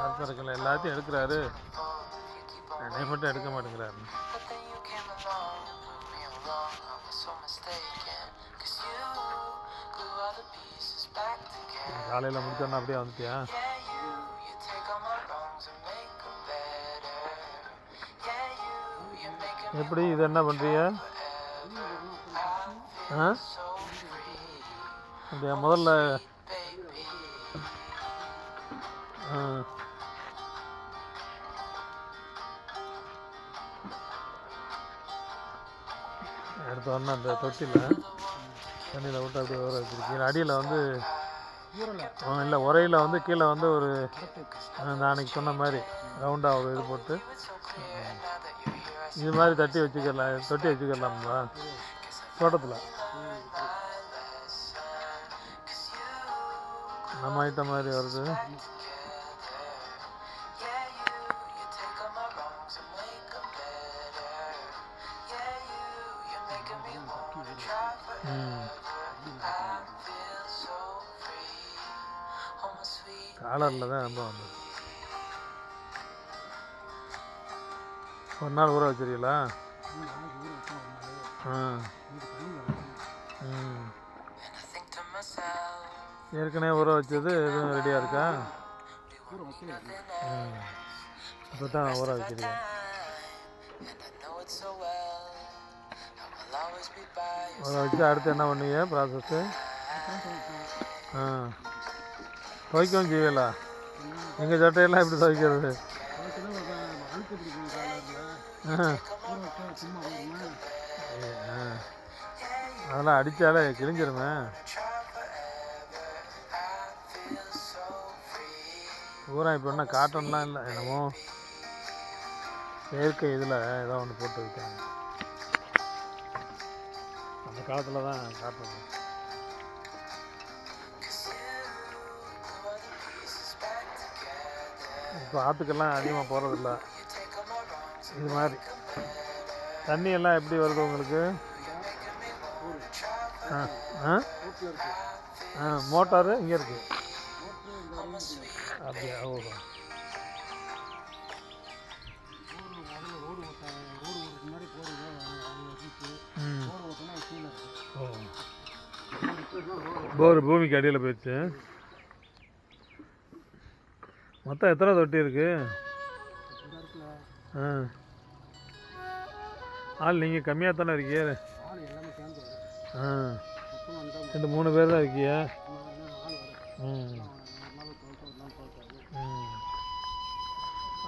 அப்போ இருக்குல்ல எல்லாத்தையும் எடுக்கிறாரு என்னை மட்டும் எடுக்க மாட்டேங்கிறாரு காலையில் முடிச்சோன்னா அப்படியே வந்துட்டியா எப்படி இது என்ன பண்ணுறீங்க ஆ அப்படியா முதல்ல எடுத்த உடனே அந்த தொட்டியில். தண்ணியில் விட்டு அப்படியே ஊற வச்சிருக்கீங்க அடியில் வந்து இல்லை உரையில் வந்து கீழே வந்து ஒரு நாளைக்கு அன்னைக்கு சொன்ன மாதிரி ரவுண்டாக ஒரு இது போட்டு இது மாதிரி தட்டி வச்சுக்கலாம் தொட்டி வச்சுக்கலாம்ல தோட்டத்தில். நம்ம ஐட்டம் மாதிரி வருது. காலரில் தான் ரொம்ப வந்தது. ஒரு நாள் ஊற வச்சுருக்கீங்களா? ஆ. ம். ஏற்கனவே ஊற வச்சது எதுவும் ரெடியாக இருக்கா? ம். இப்போ தான் ஊற வச்சிருக்கேன். அதை வச்சு அடுத்து என்ன பண்ணுவீங்க? ப்ராசஸ்ஸு ஆ. துவைக்கவும் செய்வீங்களா? எங்கள் சட்டையெல்லாம் எப்படி துவைக்கிறது? ஆ. அதெல்லாம் அடித்தாலே கிழிஞ்சிருமே. பூரா இப்போ என்ன காட்டன்லாம் இல்லை என்னமோ செயற்கை இதில் ஏதோ ஒன்று போட்டு வைக்காங்க அந்த காலத்தில் தான் காட்டன் இப்போ ஆற்றுக்கெல்லாம் அதிகமாக போகிறதில்ல இது மாதிரி. தண்ணி எல்லாம் எப்படி வருது உங்களுக்கு? ஆ ஆ? ஆ மோட்டாரு இங்கே இருக்குது அப்படியா ஓகே போர் பூமிக்கு அடியில் போயிடுச்சு. மொத்தம் எத்தனை தொட்டி இருக்கு? ஆ. ஆள் நீங்கள் கம்மியாக தானே இருக்கீங்க? ஆ. ரெண்டு மூணு பேர் தான் இருக்கீங்க? ம். ம்.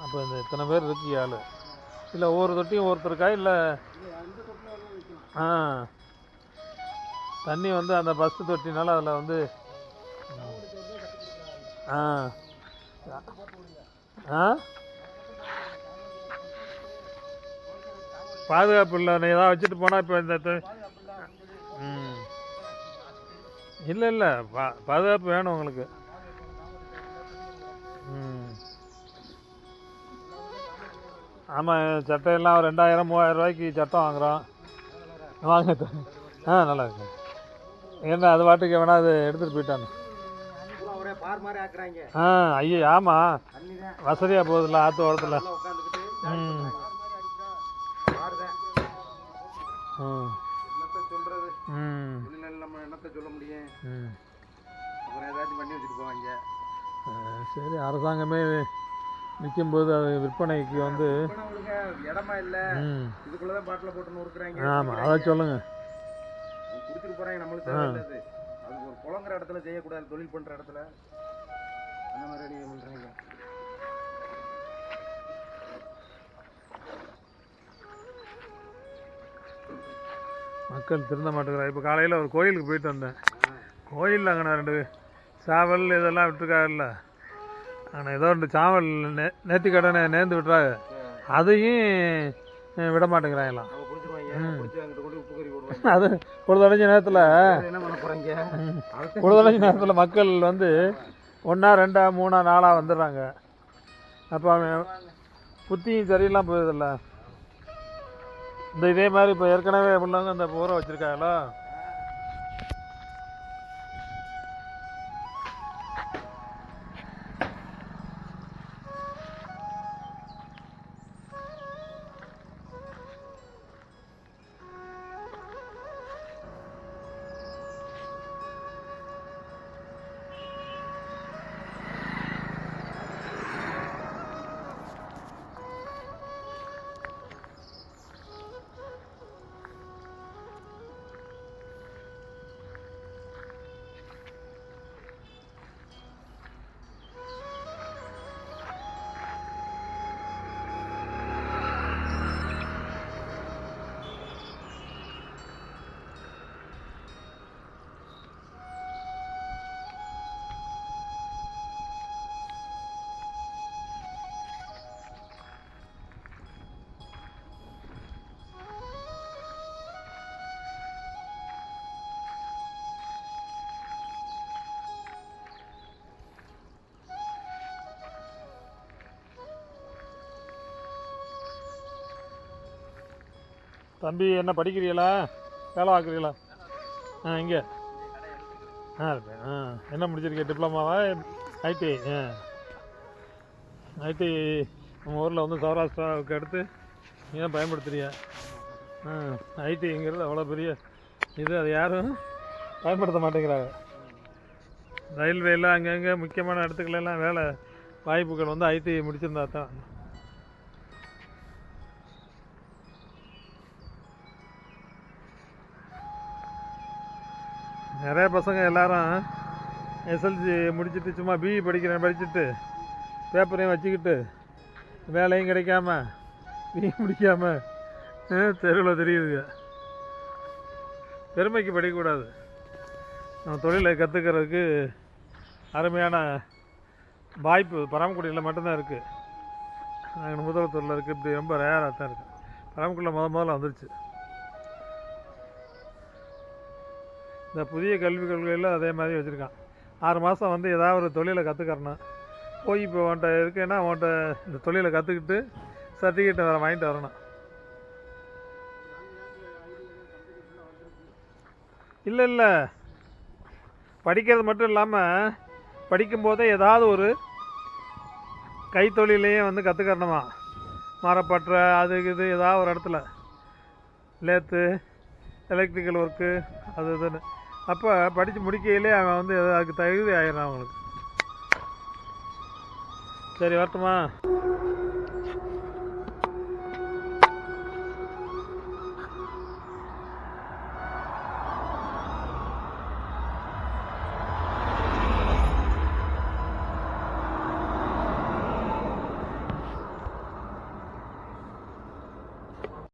அப்போ இந்த இத்தனை பேர் இருக்கீங்க ஆள்? இல்லை ஒவ்வொரு தொட்டியும் ஒருத்தருக்கா இல்லை? ஆ. தண்ணி வந்து அந்த பஸ்ஸு தொட்டினால அதில் வந்து ஆ. ஆ? பாதுகாப்பு இல்லை நீ ஏதாவது வச்சுட்டு போனால் இப்போ இந்த ம். இல்லை இல்லை பா பாதுகாப்பு வேணும் உங்களுக்கு. ம். ஆமாம் சட்டையெல்லாம் ஒரு ரெண்டாயிரம் மூவாயிரம் ரூபாய்க்கு சட்டம் வாங்குகிறோம் வாங்க ஆ நல்லா இருக்கு. என்ன அது பாட்டுக்கு வேணா அது எடுத்துகிட்டு போயிட்டாங்க ஆ ஐயோ ஆமாம் வசதியாக போகுதுல்ல ஆற்று ஓரத்தில். ம். சரி அரசாங்கமே விற்கும்போது அது விற்பனைக்கு வந்து இடமா இல்ல. பாட்டில ஆமாம் அதை சொல்லுங்கள் குடிச்சிட்டு போறாங்க நம்மளுக்கு தேவையில்ல அது ஒரு குளங்குற இடத்துல செய்யக்கூடாது தொழில் பண்ற இடத்துல. அந்த மாதிரி பண்றாங்க. மக்கள் திருந்த மாட்டேங்கிறாங்க. இப்போ காலையில் ஒரு கோயிலுக்கு போயிட்டு வந்தேன். கோயிலில் அங்கே ரெண்டு சாவல் இதெல்லாம் விட்டுருக்காருல்ல ஆனால் ஏதோ ரெண்டு சாவல் நே நேர்த்தி கடனை நேர்ந்து விட்டுறாங்க அதையும் விட மாட்டேங்கிறாங்களாம். அது பொழுதடைஞ்ச நேரத்தில் பொழுதடைஞ்ச நேரத்தில் மக்கள் வந்து ஒன்றா ரெண்டா மூணா நாலாக வந்துடுறாங்க. அப்போ அவன் புத்தியும் சரியில்லாம் போகுதில்ல இந்த இதே மாதிரி இப்போ ஏற்கனவே உள்ளவங்க இந்த ஊரை வச்சுருக்காங்களா? தம்பி என்ன படிக்கிறீங்களா? வேலை பார்க்குறீங்களா? ஆ இங்கே. ஆ இருப்பேன் ஆ என்ன முடிச்சிருக்கீங்க டிப்ளமாவா? ஐடி ஆ. ஐடி நம்ம ஊரில் வந்து சௌராஷ்டிராவுக்கு அடுத்து ஏன் பயன்படுத்துறியா ஆ ஐடிங்கிறது அவ்வளோ பெரிய இது அது யாரும் பயன்படுத்த மாட்டேங்கிறாங்க. ரயில்வேல அங்கங்கே முக்கியமான இடத்துக்கள் எல்லாம் வேலை வாய்ப்புகள் வந்து ஐடி முடிச்சிருந்தா தான். நிறைய பசங்க எல்லாரும் எஸ்எல்சி முடிச்சுட்டு சும்மா பிஇ படிக்கிறேன் படிச்சுட்டு பேப்பரையும் வச்சுக்கிட்டு வேலையும் கிடைக்காம பிஇ முடிக்காமல் தெருவில் தெரியுதுங்க. பெருமைக்கு படிக்கக்கூடாது. நம்ம தொழிலை கற்றுக்கிறதுக்கு அருமையான வாய்ப்பு பரமக்குடியில் மட்டும்தான் இருக்குது நாங்கள் முதலத்தூரில் இருக்குது இப்படி ரொம்ப ரேராக தான் இருக்குது பரமக்குடியில் முத முதல்ல வந்துருச்சு. இந்த புதிய கல்விக் கொள்கையில் அதே மாதிரி வச்சுருக்கான். ஆறு மாதம் வந்து ஏதாவது ஒரு தொழிலை கற்றுக்கறணும் போய் இப்போ உன்ட்ட இருக்குன்னா உன்ட்ட இந்த தொழிலை கற்றுக்கிட்டு சர்டிஃபிகேட்டை வேறு வாங்கிட்டு வரணும். இல்லை இல்லை. படிக்கிறது மட்டும் இல்லாமல் படிக்கும்போதே ஏதாவது ஒரு கைத்தொழிலையும் வந்து கற்றுக்கறணுமா மரப்பற்ற அது இது ஏதாவது ஒரு இடத்துல. லேத்து எலக்ட்ரிக்கல் ஒர்க்கு அது இதுன்னு. அப்போ படித்து முடிக்கையிலே அவன் வந்து அதுக்கு தகுதி ஆயிடுறான் அவங்களுக்கு. சரி வரட்டுமா?